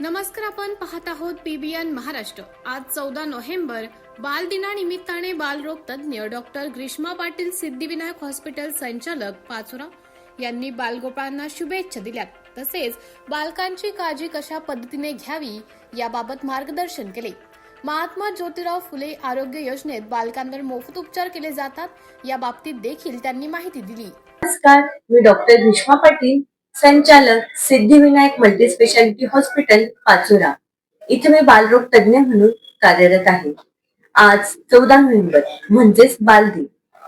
नमस्कार आपण पाहत आहोत पीबीएन महाराष्ट्र. आज चौदा नोव्हेंबर बाल दिनानिमित्ताने बालरोग तज्ज्ञ डॉक्टर ग्रीष्मा पाटील सिद्धिविनायक हॉस्पिटल संचालक पाचोरा यांनी बालगोपाळांना शुभेच्छा दिल्यात. तसेच बालकांची काळजी कशा पद्धतीने घ्यावी याबाबत मार्गदर्शन केले. महात्मा ज्योतिराव फुले आरोग्य योजनेत बालकांवर मोफत उपचार केले जातात या बाबतीत देखील त्यांनी माहिती दिली. नमस्कार मी डॉक्टर ग्रीष्मा पाटील संचालक सिद्धिविनायक मल्टीस्पेशालिटी हॉस्पिटल पाचोरा. इथे मी बालरोग तज्ञ म्हणून कार्यरत आहे. आज चौदा नोव्हेंबर म्हणजेच बालदिन.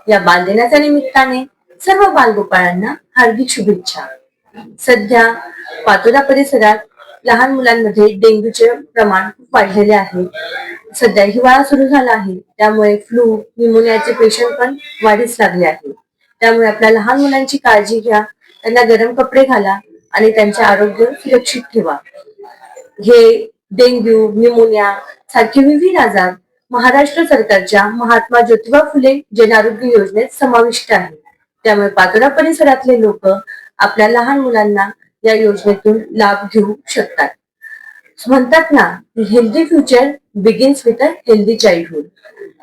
या बालदिनाच्या निमित्ताने सर्व बालगोपाळांना हार्दिक शुभेच्छा. सध्या पाचोरा परिसरात लहान मुलांमध्ये डेंग्यूचे प्रमाण खूप वाढलेले आहे. सध्या हिवाळा सुरू झाला आहे त्यामुळे फ्लू निमोनियाचे पेशंट पण वाढीस लागले आहे. त्यामुळे आपल्या लहान मुलांची काळजी घ्या त्यांना गरम कपडे घाला आणि त्यांचे आरोग्य सुरक्षित ठेवा. हे डेंग्यू न्यूमोनिया सारखे विविध आजार महाराष्ट्र सरकारच्या महात्मा ज्योतिबा फुले जन आरोग्य योजनेत समाविष्ट आहे त्यामुळे पातोरा परिसरातले लोक आपल्या लहान मुलांना या योजनेतून लाभ घेऊ शकतात. म्हणतात ना healthy future begins with a healthy childhood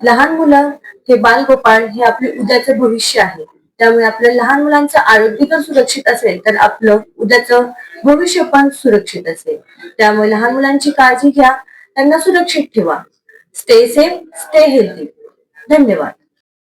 लहान मुलं हे बालगोपाळ हे आपले उद्याचं भविष्य आहे. त्यामुळे आपल्या लहान मुलांचं आरोग्य जर सुरक्षित असेल तर आपलं उद्याचं भविष्य पण सुरक्षित असेल. त्यामुळे लहान मुलांची काळजी घ्या त्यांना सुरक्षित ठेवा. स्टे सेफ स्टे हेल्दी धन्यवाद.